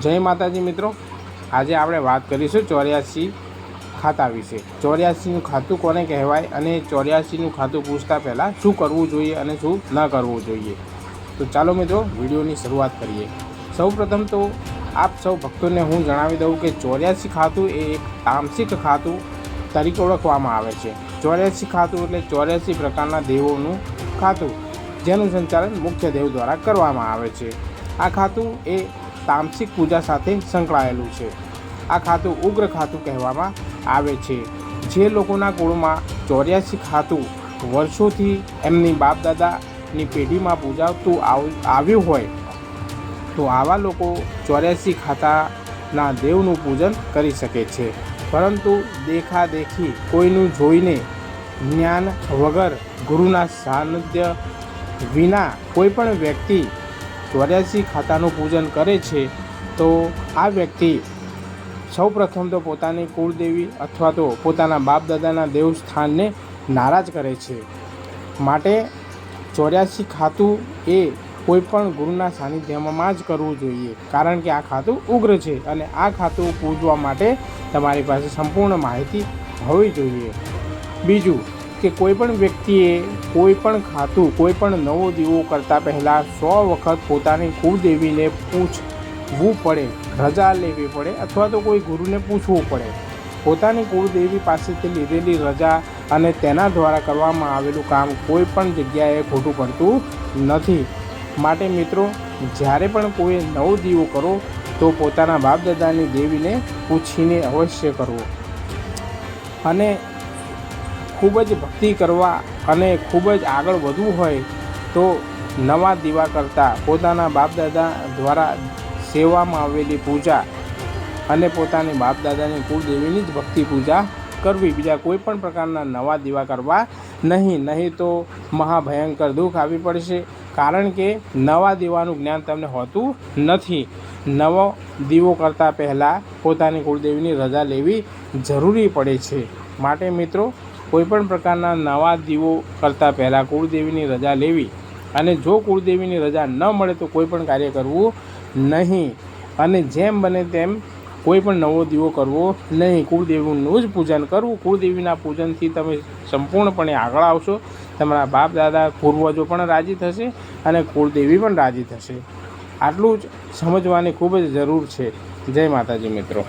જય માતાજી મિત્રો. આજે આપણે વાત કરીશું ચોર્યાસી ખાતા વિશે. ચોર્યાસીનું ખાતું કોને કહેવાય અને ચોર્યાસીનું ખાતું પૂછતા પહેલાં શું કરવું જોઈએ અને શું ન કરવું જોઈએ. તો ચાલો મિત્રો, વિડીયોની શરૂઆત કરીએ. સૌપ્રથમ તો આપ સૌ ભક્તોને હું જણાવી દઉં કે ચોર્યાસી ખાતું એ એક તામસિક ખાતું તરીકે ઓળખવામાં આવે છે. ચોર્યાસી ખાતું એટલે ચોર્યાસી પ્રકારના દેવોનું ખાતું, જેનું સંચાલન મુખ્ય દેવ દ્વારા કરવામાં આવે છે. આ ખાતું એ તામસિક પૂજા સાથે સંકળાયેલું છે. આ ખાતું ઉગ્ર ખાતું કહેવામાં આવે છે. જે લોકોના કુળમાં ચોર્યાસી ખાતું વર્ષોથી એમની બાપ દાદાની પેઢીમાં પૂજાવતું આવ- આવ્યું હોય, તો આવા લોકો ચોર્યાસી ખાતાના દેવનું પૂજન કરી શકે છે. પરંતુ દેખાદેખી કોઈનું જોઈને જ્ઞાન વગર ગુરુના સાનિધ્ય વિના કોઈ પણ વ્યક્તિ ચોર્યાસી ખાતાનું પૂજન કરે છે, તો આ વ્યક્તિ સૌપ્રથમ તો પોતાની કુળદેવી અથવા તો પોતાના બાપ દાદાના દેવસ્થાનને નારાજ કરે છે. માટે ચોર્યાસી ખાતું એ કોઈપણ ગુરુના સાનિધ્યમાં જ કરવું જોઈએ, કારણ કે આ ખાતું ઉગ્ર છે અને આ ખાતું પૂજવા માટે તમારી પાસે સંપૂર્ણ માહિતી હોવી જોઈએ. બીજું કે કોઈ પણ વ્યક્તિએ કોઈ પણ ખાતું કોઈ પણ નવો દીવો કરતાં પહેલાં સો વખત પોતાની કુળદેવીને પૂછવું પડે, રજા લેવી પડે અથવા તો કોઈ ગુરુને પૂછવું પડે. પોતાની કુળદેવી પાસેથી લીધેલી રજા અને તેના દ્વારા કરવામાં આવેલું કામ કોઈ પણ જગ્યાએ ખોટું પડતું નથી. માટે મિત્રો, જ્યારે પણ કોઈ નવો દીવો કરો, તો પોતાના બાપ દાદાની દેવીને પૂછીને અવશ્ય કરવો અને ખૂબ જ ભક્તિ કરવા અને ખૂબ જ આગળ વધવું હોય તો નવા દીવા કરતાં પોતાના બાપ દાદા દ્વારા સેવામાં આવેલી પૂજા અને પોતાની બાપ દાદાની કુળદેવીની જ ભક્તિ પૂજા કરવી. બીજા કોઈ પણ પ્રકારના નવા દીવા કરવા નહીં. નહીં તો મહાભયંકર દુઃખ આવી પડશે કારણ કે નવા દીવાનું જ્ઞાન તમને હોતું નથી. નવો દીવો કરતાં પહેલાં પોતાની કુળદેવીની રજા લેવી જરૂરી પડે છે. માટે મિત્રો કોઈપણ પ્રકારના નવા દીવો કરતાં પહેલાં કુળદેવીની રજા લેવી અને જો કુળદેવીની રજા ન મળે તો કોઈ પણ કાર્ય કરવું નહીં. અને જેમ બને તેમ કોઈ પણ નવો દીવો કરવો નહીં. કુળદેવીનું જ પૂજન કરવું. કુળદેવીના પૂજનથી તમે સંપૂર્ણપણે આગળ આવશો. તમારા બાપ દાદા પૂર્વજો પણ રાજી થશે અને કુળદેવી પણ રાજી થશે. આટલું જ સમજવાની ખૂબ જ જરૂર છે. જય માતાજી મિત્રો.